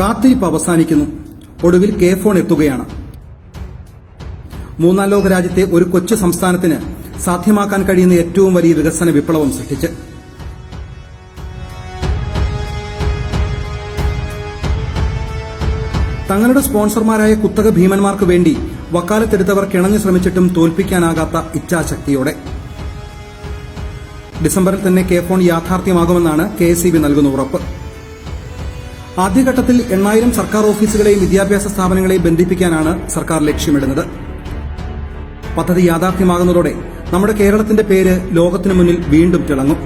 കാത്തിരിപ്പ് അവസാനിക്കുന്നു. ഒടുവിൽ കെ ഫോൺ എത്തുകയാണ്. മൂന്നാം ലോക രാജ്യത്തെ ഒരു കൊച്ചു സംസ്ഥാനത്തിന് സാധ്യമാക്കാൻ കഴിയുന്ന ഏറ്റവും വലിയ വികസന വിപ്ലവം സൃഷ്ടിച്ച്. തങ്ങളുടെ സ്പോൺസർമാരായ കുത്തക ഭീമന്മാർക്ക് വേണ്ടി വക്കാലത്തെടുത്തവർ കിണഞ്ഞു ശ്രമിച്ചിട്ടും തോൽപ്പിക്കാനാകാത്ത ഇച്ഛാശക്തിയോടെ. ഡിസംബറിൽ തന്നെ കെ ഫോൺ യാഥാർത്ഥ്യമാകുമെന്നാണ് കെ എസ് നൽകുന്ന ഉറപ്പ്. ആദ്യഘട്ടത്തിൽ എണ്ണായിരം സർക്കാർ ഓഫീസുകളെയും വിദ്യാഭ്യാസ സ്ഥാപനങ്ങളെയും ബന്ധിപ്പിക്കാനാണ് സർക്കാർ ലക്ഷ്യമിടുന്നത്. പദ്ധതി യാഥാർത്ഥ്യമാകുന്നതോടെ നമ്മുടെ കേരളത്തിന്റെ പേര് ലോകത്തിനു മുന്നിൽ വീണ്ടും തിളങ്ങും.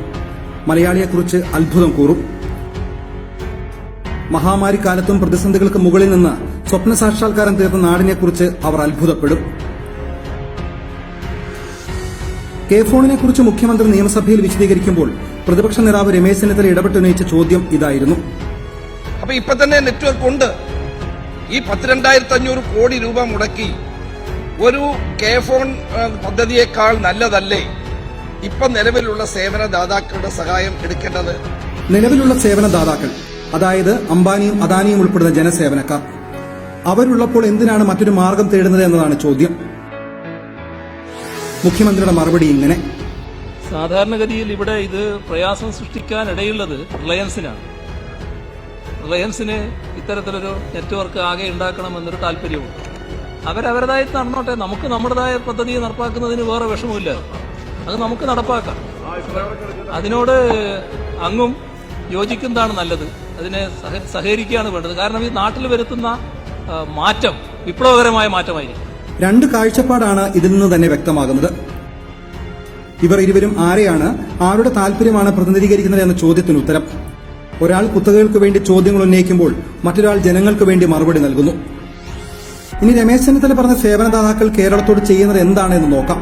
മലയാളിയെക്കുറിച്ച് അത്ഭുതം കൂറും. മഹാമാരി കാലത്തും പ്രതിസന്ധികൾക്ക് മുകളിൽ നിന്ന് സ്വപ്ന സാക്ഷാത്കാരം തീർന്ന നാടിനെക്കുറിച്ച് അവർ അത്ഭുതപ്പെടും. കെ ഫോണിനെ കുറിച്ച് മുഖ്യമന്ത്രി നിയമസഭയിൽ വിശദീകരിക്കുമ്പോൾ പ്രതിപക്ഷ നേതാവ് രമേശ് ചെന്നിത്തല ഇടപെട്ടുന്നയിച്ച ചോദ്യം ഇതായിരുന്നു. അപ്പൊ ഇപ്പൊ തന്നെ നെറ്റ്വർക്ക് ഉണ്ട്. ഈ പത്തിരണ്ടായിരത്തി അഞ്ഞൂറ് കോടി രൂപ മുടക്കി ഒരു കെ ഫോൺ പദ്ധതിയേക്കാൾ നല്ലതല്ലേ? ഇപ്പൊ നിലവിലുള്ള സേവന ദാതാക്കളുടെ സഹായം എടുക്കേണ്ടത്? നിലവിലുള്ള സേവനദാതാക്കൾ അതായത് അംബാനിയും അദാനിയും ഉൾപ്പെടുന്ന ജനസേവനക്കാർ. അവരുള്ളപ്പോൾ എന്തിനാണ് മറ്റൊരു മാർഗം തേടുന്നത് എന്നതാണ് ചോദ്യം. മുഖ്യമന്ത്രിയുടെ മറുപടി ഇങ്ങനെ. സാധാരണഗതിയിൽ ഇവിടെ ഇത് പ്രയാസം സൃഷ്ടിക്കാൻ ഇടയുള്ളത് റിലയൻസിനാണ്. റിലയൻസിന് ഇത്തരത്തിലൊരു നെറ്റ്വർക്ക് ആകെ ഉണ്ടാക്കണമെന്നൊരു താല്പര്യമുണ്ട് അവരവരുതായി നടന്നോട്ടെ നമുക്ക് നമ്മുടേതായ പദ്ധതി നടപ്പാക്കുന്നതിന് വേറെ വിഷമമില്ല അത് നമുക്ക് നടപ്പാക്കാം. അതിനോട് അങ്ങും യോജിക്കുന്നതാണ് നല്ലത്. അതിനെ സഹ- സഹകരിക്കുകയാണ് വേണ്ടത്. കാരണം ഈ നാട്ടിൽ വരുത്തുന്ന മാറ്റം വിപ്ലവകരമായ മാറ്റമായിരിക്കും. രണ്ട് കാഴ്ചപ്പാടാണ് ഇതിൽ നിന്ന് തന്നെ വ്യക്തമാകുന്നത്. ഇവർ ഇരുവരും ആരെയാണ് ആരുടെ താല്പര്യമാണ് പ്രതിനിധീകരിക്കുന്നത് എന്ന ചോദ്യത്തിന് ഉത്തരം. ഒരാൾ കുത്തകകൾക്ക് വേണ്ടി ചോദ്യങ്ങൾ ഉന്നയിക്കുമ്പോൾ മറ്റൊരാൾ ജനങ്ങൾക്ക് വേണ്ടി മറുപടി നൽകുന്നു. ഇനി രമേശ് ചെന്നിത്തല പറഞ്ഞ സേവനദാതാക്കൾ കേരളത്തോട് ചെയ്യുന്നത് എന്താണെന്ന് നോക്കാം.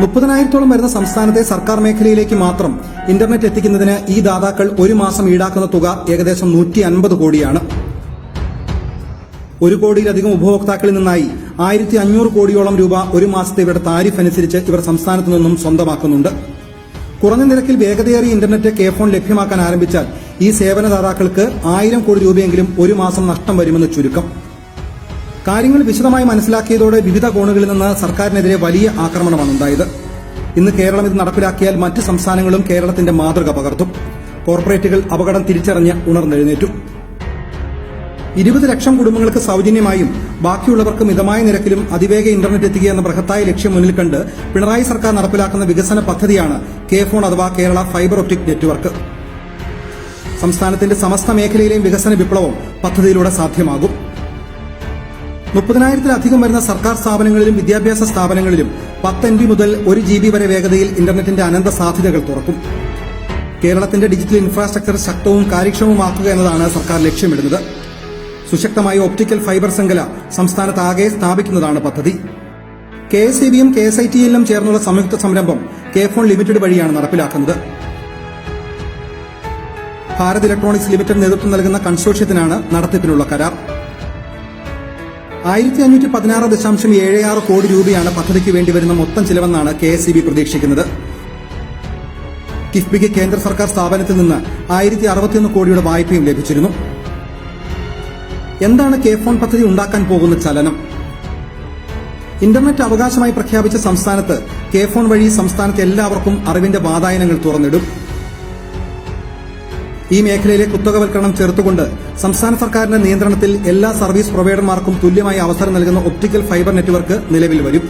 മുപ്പതിനായിരത്തോളം വരുന്ന സംസ്ഥാനത്തെ സർക്കാർ മേഖലയിലേക്ക് മാത്രം ഇന്റർനെറ്റ് എത്തിക്കുന്നതിന് ഈ ദാതാക്കൾ ഒരു മാസം ഈടാക്കുന്ന തുക ഏകദേശം നൂറ്റി അൻപത് കോടിയാണ്. ഒരു കോടിയിലധികം ഉപഭോക്താക്കളിൽ നിന്നായി ആയിരത്തി അഞ്ഞൂറ് കോടിയോളം രൂപ ഒരു മാസത്തെ ഇവരുടെ താരിഫ് അനുസരിച്ച് ഇവർ സംസ്ഥാനത്തു നിന്നും സ്വന്തമാക്കുന്നുണ്ട്. കുറഞ്ഞ നിരക്കിൽ വേഗതയേറിയ ഇന്റർനെറ്റ് കെ ഫോൺ ലഭ്യമാക്കാൻ ആരംഭിച്ചാൽ ഈ സേവനദാതാക്കൾക്ക് ആയിരം കോടി രൂപയെങ്കിലും ഒരു മാസം നഷ്ടം വരുമെന്ന് ചുരുക്കം. കാര്യങ്ങൾ വിശദമായി മനസ്സിലാക്കിയതോടെ വിവിധ കോണുകളിൽ നിന്ന് സർക്കാരിനെതിരെ വലിയ ആക്രമണമാണ് ഉണ്ടായത്. ഇന്ന് കേരളം ഇത് നടപ്പിലാക്കിയാൽ മറ്റ് സംസ്ഥാനങ്ങളും കേരളത്തിന്റെ മാതൃക പകർത്തും. കോർപ്പറേറ്റുകൾ അപകടം തിരിച്ചറിഞ്ഞ് ഉണർന്നെഴുന്നേറ്റു. ഇരുപത് ലക്ഷം കുടുംബങ്ങൾക്ക് സൗജന്യമായും ബാക്കിയുള്ളവർക്ക് മിതമായ നിരക്കിലും അതിവേഗ ഇന്റർനെറ്റ് എത്തിക്കുക എന്ന ബൃഹത്തായ ലക്ഷ്യം മുന്നിൽ കണ്ട് പിണറായി സർക്കാർ നടപ്പിലാക്കുന്ന വികസന പദ്ധതിയാണ് കെ ഫോൺ അഥവാ കേരള ഫൈബർ ഒപ്റ്റിക് നെറ്റ്വർക്ക്. സംസ്ഥാനത്തിന്റെ സമസ്ത മേഖലയിലെയും വികസന വിപ്ലവം പദ്ധതിയിലൂടെ സാധ്യമാകും. മുപ്പതിനായിരത്തിലധികം വരുന്ന സർക്കാർ സ്ഥാപനങ്ങളിലും വിദ്യാഭ്യാസ സ്ഥാപനങ്ങളിലും പത്ത് എം ബി മുതൽ ഒരു ജി ബി വരെ വേഗതയിൽ ഇന്റർനെറ്റിന്റെ അനന്ത സാധ്യതകൾ തുറക്കും. കേരളത്തിന്റെ ഡിജിറ്റൽ ഇൻഫ്രാസ്ട്രക്ചർ ശക്തവും കാര്യക്ഷമവുമാക്കുക എന്നതാണ് സർക്കാർ ലക്ഷ്യമിടുന്നത്. സുശക്തമായ ഒപ്റ്റിക്കൽ ഫൈബർ ശൃംഖല സംസ്ഥാനത്താകെ സ്ഥാപിക്കുന്നതാണ് പദ്ധതി. കെ എസ് ഇ ബിയും കെ എസ് ഐ ടിയിലും ചേർന്നുള്ള സംയുക്ത സംരംഭം കെ ഫോൺ ലിമിറ്റഡ് വഴിയാണ് നടപ്പിലാക്കുന്നത്. ഭാരത് ഇലക്ട്രോണിക്സ് ലിമിറ്റഡ് നേതൃത്വം നൽകുന്ന കൺസോർഷ്യത്തിനാണ് നടത്തിപ്പിനുള്ള കരാർ. ആയിരത്തി അഞ്ഞൂറ്റി പതിനാറ് ദശാംശം ഏഴ് ആറ് കോടി രൂപയാണ് പദ്ധതിക്ക് വേണ്ടി വരുന്ന മൊത്തം ചിലവെന്നാണ് കെ എസ് ഇ ബി പ്രതീക്ഷിക്കുന്നത്. കിഫ്ബിക്ക് കേന്ദ്ര സർക്കാർ സ്ഥാപനത്തിൽ നിന്ന് ആയിരത്തി അറുപത്തിയൊന്ന് കോടിയുടെ വായ്പയും ലഭിച്ചിരുന്നു. എന്താണ് കെ ഫോൺ പദ്ധതി ഉണ്ടാക്കാൻ പോകുന്ന ചലനം? ഇന്റർനെറ്റ് അവകാശമായി പ്രഖ്യാപിച്ച സംസ്ഥാനത്ത് കെ ഫോൺ വഴി സംസ്ഥാനത്തെ എല്ലാവർക്കും അറിവിന്റെ വാതായനങ്ങൾ തുറന്നിടും. ഈ മേഖലയിലെ കുത്തകവൽക്കരണം ചേർത്തുകൊണ്ട് സംസ്ഥാന സർക്കാരിന്റെ നിയന്ത്രണത്തിൽ എല്ലാ സർവീസ് പ്രൊവൈഡർമാർക്കും തുല്യമായി അവസരം നൽകുന്ന ഒപ്റ്റിക്കൽ ഫൈബർ നെറ്റ്വർക്ക് നിലവിൽ വരും.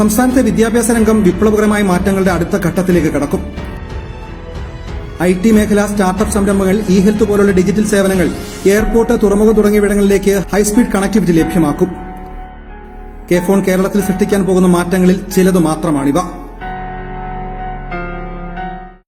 സംസ്ഥാനത്തെ വിദ്യാഭ്യാസ രംഗം വിപ്ലവകരമായ മാറ്റങ്ങളുടെ അടുത്ത ഘട്ടത്തിലേക്ക് കടക്കും. ഐ ടി മേഖല സ്റ്റാർട്ടപ്പ് സംരംഭങ്ങൾ ഇ ഹെൽത്ത് പോലുള്ള ഡിജിറ്റൽ സേവനങ്ങൾ എയർപോർട്ട് തുറമുഖം തുടങ്ങിയവിടങ്ങളിലേക്ക് ഹൈസ്പീഡ് കണക്ടിവിറ്റി ലഭ്യമാക്കും. കെ ഫോൺ കേരളത്തിൽ സൃഷ്ടിക്കാൻ പോകുന്ന മാറ്റങ്ങളിൽ ചിലത് മാത്രമാണിവ.